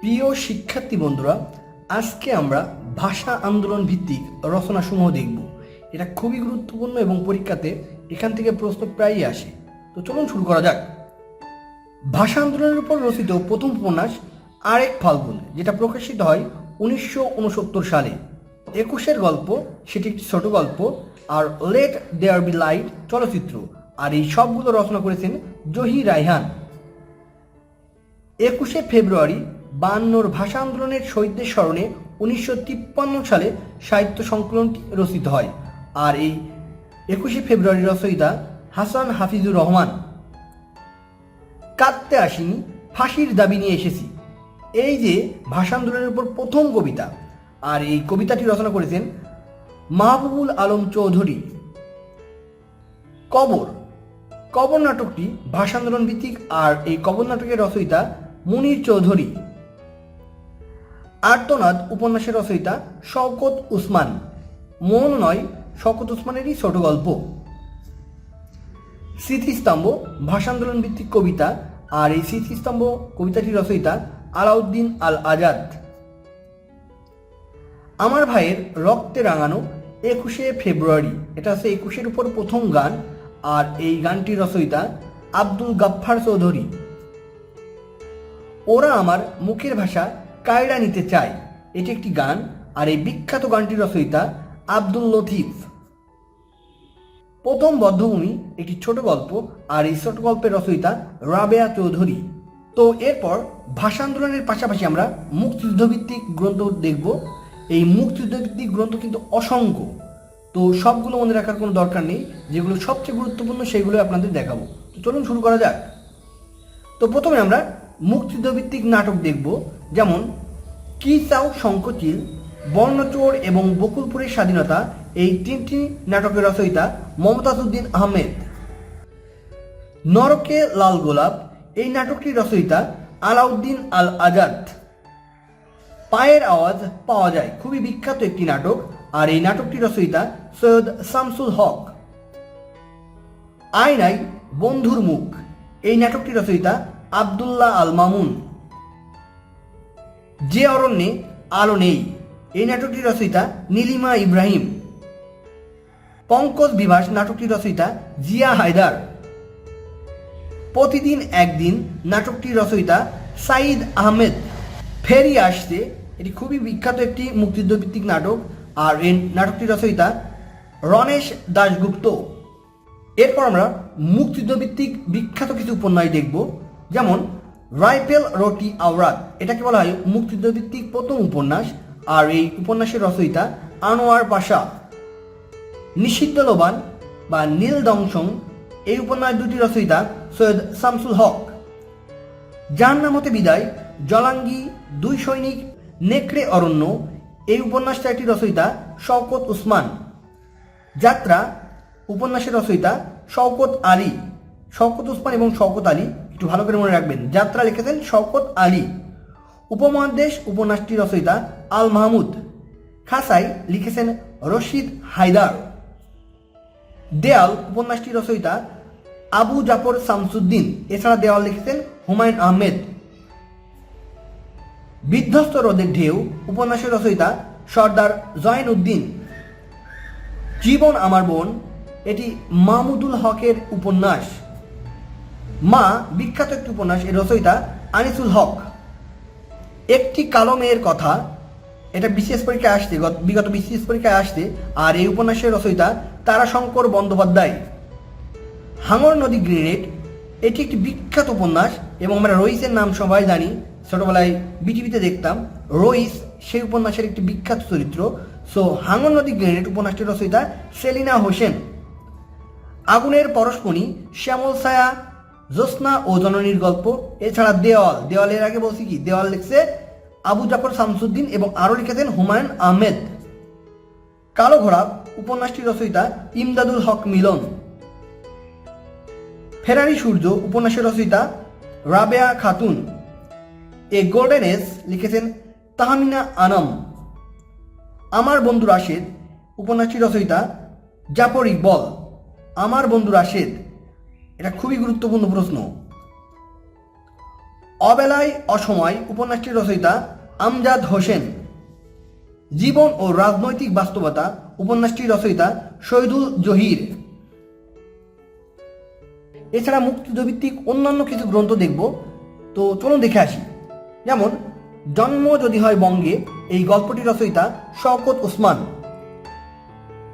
প্রিয় শিক্ষার্থী বন্ধুরা, আজকে আমরা ভাষা আন্দোলন ভিত্তিক রচনাসমূহ দেখব। এটা খুবই গুরুত্বপূর্ণ এবং পরীক্ষাতে এখান থেকে প্রশ্ন প্রায়ই আসে। তো চলুন শুরু করা যাক। ভাষা আন্দোলনের উপর রচিত প্রথম উপন্যাস আরেক ফাল্গুন, যেটা প্রকাশিত হয় উনিশশো উনসত্তর সালে। একুশের গল্প, সেটি একটি ছোট গল্প, আর লেট দেয়ার বি লাইট চলচ্চিত্র, আর এই সবগুলো রচনা করেছেন জহি রায়হান। একুশে ফেব্রুয়ারি বায়ান্নর ভাষা আন্দোলনের শহীদদের স্মরণে উনিশশো তিপ্পান্ন সালে সাহিত্য সংকলনটি রচিত হয়। আর এই একুশে ফেব্রুয়ারি রচয়িতা হাসান হাফিজুর রহমান। কাঁদতে আসিনি, ফাঁসির দাবি নিয়ে এসেছি। এই যে ভাষা আন্দোলনের উপর প্রথম কবিতা, আর এই কবিতাটি রচনা করেছেন মাহবুবুল আলম চৌধুরী। কবর কবর নাটকটি ভাষা আন্দোলন ভিত্তিক, আর এই কবর নাটকের রচয়িতা মুনির চৌধুরী। আর্তনাদ উপন্যাসের রচয়িতা শওকত উসমান। মন নয়, শওকত উসমানেরই ছোট গল্প। স্মৃতিস্তম্ভ ভাষা আন্দোলন ভিত্তিক কবিতা, আর এই স্মৃতিস্তম্ভ কবিতাটির রচয়িতা আলাউদ্দিন আল আজাদ আমার ভাইয়ের রক্তে রাঙানো একুশে ফেব্রুয়ারি, এটা হচ্ছে একুশের উপর প্রথম গান, আর এই গানটির রচয়িতা আব্দুল গাফফার চৌধুরী। ওরা আমার মুখের ভাষা কায়রা নিতে চাই এটি একটি গান, আর এই বিখ্যাত গানটির রচয়িতা আব্দুল লতিফ। প্রথম বদ্ধভূমি একটি ছোট গল্প, আর এই ছোট গল্পের রচয়িতা রাবেয়া চৌধুরী। তো এরপর ভাষা আন্দোলনের পাশাপাশি আমরা মুক্তিযুদ্ধভিত্তিক গ্রন্থ দেখব। এই মুক্তিযুদ্ধভিত্তিক গ্রন্থ কিন্তু অসংখ্য। তো সবগুলো মনে রাখার কোনো দরকার নেই, যেগুলো সবচেয়ে গুরুত্বপূর্ণ সেগুলো আপনাদের দেখাবো। তো চলুন শুরু করা যাক। তো প্রথমে আমরা মুক্তিযুদ্ধভিত্তিক নাটক দেখব, যেমন কি চাও শঙ্কচিল বর্ণচোর এবং বকুলপুরের স্বাধীনতা, এই তিনটি নাটকের রচয়িতা মমতাজ উদ্দিন আহমেদ। নরকে লাল গোলাপ, এই নাটকটির রচয়িতা আলাউদ্দিন আল আজাদ। পায়ের আওয়াজ পাওয়া যায়, খুবই বিখ্যাত একটি নাটক, আর এই নাটকটির রচয়িতা সৈয়দ শামসুল হক। আয়নাই বন্ধুর মুখ, এই নাটকটি রচয়িতা আবদুল্লাহ আল মামুন যে অরণ্যে আলো নেই, এই নাটকটি রচয়িতা নীলিমা ইব্রাহিম। পঙ্কজ বিভাস নাটকটি রচয়িতা জিয়া হায়দার। প্রতিদিন একদিন নাটকটি রচয়িতা সাইদ আহমেদ। ফেরি আসছে, এটি খুবই বিখ্যাত একটি মুক্তিযুদ্ধভিত্তিক নাটক, আর এই নাটকটি রচয়িতা রণেশ দাশগুপ্ত। এরপর আমরা মুক্তিযুদ্ধভিত্তিক বিখ্যাত কিছু উপন্যাস দেখব। যেমন, রাইফেল রটি আওরাত, এটাকে বলা হয় মুক্তিযুদ্ধভিত্তিক প্রথম উপন্যাস, আর এই উপন্যাসের রচয়িতা আনোয়ার পাশা। নিষিদ্ধ লোবান বা নীল দংশং এই উপন্যাস দুটি রচয়িতা সৈয়দ শামসুল হক। যার নাম হতে বিদায়, জলাঙ্গি দুই সৈনিক নেকড়ে অরণ্য, এই উপন্যাসটা একটি রচয়িতা শওকত উসমান। যাত্রা, উপন্যাসের রচয়িতা শওকত আলী। শওকত উসমান এবং শওকত আলী একটু ভালো করে মনে রাখবেন। যাত্রা লিখেছেন শওকত আলী। উপমহাদেশ উপন্যাসটি রচয়িতা আল মাহমুদ। খাসাই লিখেছেন রশিদ হায়দার। দেয়াল উপন্যাসটি রচয়িতা আবু জাফর শামসুদ্দিন। এছাড়া দেওয়াল লিখেছেন হুমায়ুন আহমেদ। বিধ্বস্ত রোদের ঢেউ উপন্যাসের রচয়িতা সর্দার জয়েন উদ্দিন জীবন আমার বোন, এটি মাহমুদুল হকের উপন্যাস। মা, বিখ্যাত একটি উপন্যাস, এর রচয়িতা আনিসুল হক। একটি কালো মেয়ের কথা, এটা বিশেষ পরীক্ষায় আসতে গত- বিগত বিশেষ পরীক্ষায় আসতে আর এই উপন্যাসের রচয়িতা তারাশঙ্কর বন্দ্যোপাধ্যায়। হাঙর নদী গ্রেনেড, এটি একটি বিখ্যাত উপন্যাস, এবং আমরা রইসের নাম সবাই জানি, ছোটবেলায় বিটিভিতে দেখতাম, রইস সেই উপন্যাসের একটি বিখ্যাত চরিত্র। সো, হাঙর নদী গ্রেনেড উপন্যাসটির রচয়িতা সেলিনা হোসেন। আগুনের পরশমণি, শ্যামল ছায়া জ্যোৎস্না ও জননীর গল্প। এছাড়া দেওয়াল। দেওয়ালের আগে বলছি কি? দেওয়াল লিখছে আবু জাফর শামসুদ্দিন এবং আরও লিখেছেন হুমায়ুন আহমেদ। কালো ঘোড়া, উপন্যাসটি রচয়িতা ইমদাদুল হক মিলন। ফেরারি সূর্য, উপন্যাসের রচয়িতা Rabeya Khatun. A golden age লিখেছেন তাহমিনা আনম। আমার বন্ধু রাশেদ উপন্যাসটি রচয়িতা জাফর ইকবল। আমার বন্ধু রাশেদ। এটা খুবই গুরুত্বপূর্ণ প্রশ্ন। অবেলায় অসময় উপন্যাসটির রচয়িতা আমজাদ হোসেন। জীবন ও রাজনৈতিক বাস্তবতা উপন্যাসটির রচয়িতা শহীদুল জহির। এছাড়া মুক্তিযুদ্ধভিত্তিক অন্যান্য কিছু গ্রন্থ দেখব, তো চলুন দেখে আসি। যেমন, জন্ম যদি হয় বঙ্গে, এই গল্পটির রচয়িতা শওকত ওসমান।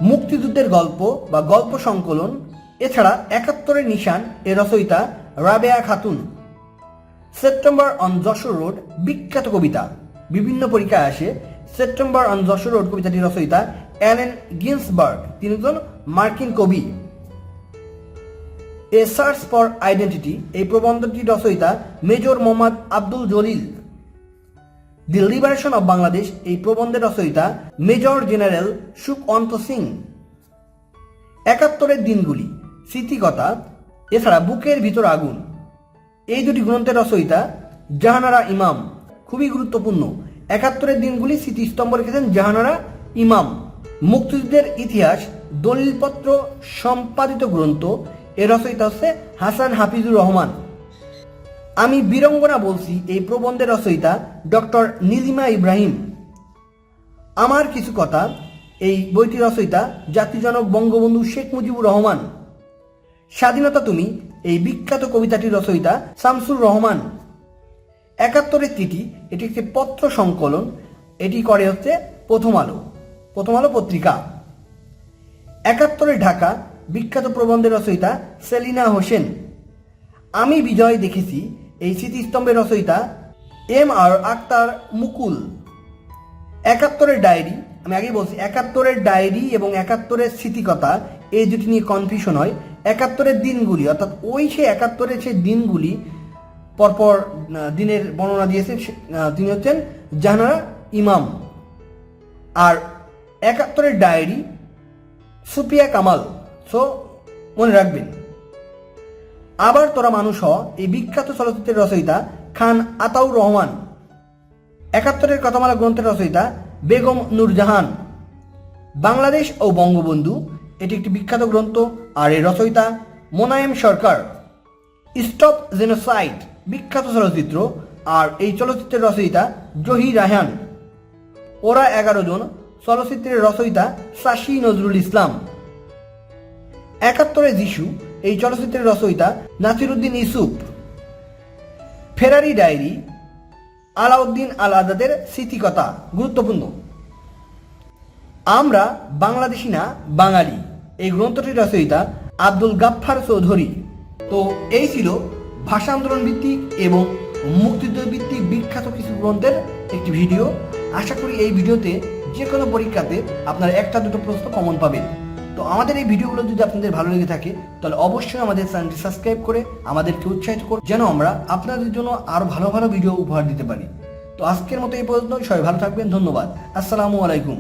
মুক্তিযুদ্ধের গল্প বা গল্প সংকলন এছাড়া একাত্তরের নিশান এর রচয়িতা Rabeya Khatun. September on Jessore road, বিখ্যাত কবিতা। বিভিন্ন পরীক্ষায় আসে সেপ্টেম্বর অন যশোর রোড কবিতাটি রচয়িতা অ্যালেন গিন্সবার্গ। তিনি মার্কিন কবি। এ সার্চ ফর আইডেন্টিটি, এই প্রবন্ধটির রচয়িতা major Mohammad Abdul Jalil. The liberation of Bangladesh, এই প্রবন্ধের রচয়িতা মেজর জেনারেল সুকন্ত সিং। একাত্তরের দিনগুলি। স্মৃতিকথা, এছাড়া বুকের ভিতর আগুন। এই দুটি গ্রন্থের রচয়িতা জাহানারা ইমাম। খুবই গুরুত্বপূর্ণ। একাত্তরের দিনগুলি স্মৃতিস্তম্ভ রেখেছেন জাহানারা ইমাম। মুক্তিযুদ্ধের ইতিহাস, দলিলপত্র, সম্পাদিত গ্রন্থ, এর রচয়িতা হচ্ছে হাসান হাফিজুর রহমান। আমি বীরঙ্গনা বলছি, এই প্রবন্ধের রচয়িতা ডক্টর নীলিমা ইব্রাহিম। আমার কিছু কথা, এই বইটির রচয়িতা জাতিজনক বঙ্গবন্ধু শেখ মুজিবুর রহমান। স্বাধীনতা তুমি, এই বিখ্যাত কবিতাটির রচয়িতা শামসুর রহমান। একাত্তরের চিঠি এটি একটি পত্র সংকলন, এটি করে হচ্ছে প্রথম আলো প্রথম আলো পত্রিকা। একাত্তরের ঢাকা, বিখ্যাত প্রবন্ধের রচয়িতা সেলিনা হোসেন। আমি বিজয় দেখেছি, এই স্মৃতিস্তম্ভের রচয়িতা এম আর আক্তার মুকুল। একাত্তরের ডায়েরি, আমি আগেই বলছি, একাত্তরের ডায়েরি এবং একাত্তরের স্মৃতিকথা, এই দুটি নিয়ে কনফিউশন হয়। একাত্তরের দিনগুলি, অর্থাৎ ওই সে একাত্তরের সে দিনগুলি পরপর দিনের বর্ণনা দিয়েছেন তিনি হচ্ছেন জাহানারা ইমাম। আর একাত্তরের ডায়েরি সুপিয়া কামাল। সো, মনে রাখবেন, আবার তোরা মানুষ হ, এই বিখ্যাত চলচ্চিত্রের রচয়িতা খান আতাউর রহমান, একাত্তরের কথামালা গ্রন্থের রচয়িতা বেগম নূরজাহান, বাংলাদেশ ও বঙ্গবন্ধু এটি একটি বিখ্যাত গ্রন্থ আর এর রচয়িতা মোনায়েম সরকার। স্টপ জেনোসাইড, বিখ্যাত চলচ্চিত্র আর এই চলচ্চিত্রের রচয়িতা জহি রায়হান। ওরা এগারো জন, চলচ্চিত্রের রচয়িতা সাশি নজরুল ইসলাম। একাত্তরে যিশু, এই চলচ্চিত্রের রচয়িতা নাসিরুদ্দিন ইসুফ ফেরারি ডায়েরি, আলাউদ্দিন আল আজাদের স্মৃতিকথা, গুরুত্বপূর্ণ। আমরা বাংলাদেশি না, বাঙালি। এই গ্রন্থটির রচয়িতা আব্দুল গাফফার চৌধুরী। তো এই ছিল ভাষা আন্দোলন ভিত্তিক এবং মুক্তিযুদ্ধ ভিত্তিক বিখ্যাত কিছু গ্রন্থের একটি ভিডিও। আশা করি এই ভিডিওতে যে কোনো পরীক্ষাতে আপনারা একটা দুটো প্রশ্ন কমন পাবেন। তো আমাদের এই ভিডিওগুলো যদি আপনাদের ভালো লেগে থাকে, তাহলে অবশ্যই আমাদের চ্যানেলটি সাবস্ক্রাইব করে আমাদেরকে উৎসাহিত করুন, যেন আমরা আপনাদের জন্য আরও ভালো ভালো ভিডিও উপহার দিতে পারি। তো আজকের মতো এই পর্যন্ত সবাই ভালো থাকবেন, ধন্যবাদ, আসসালামু আলাইকুম।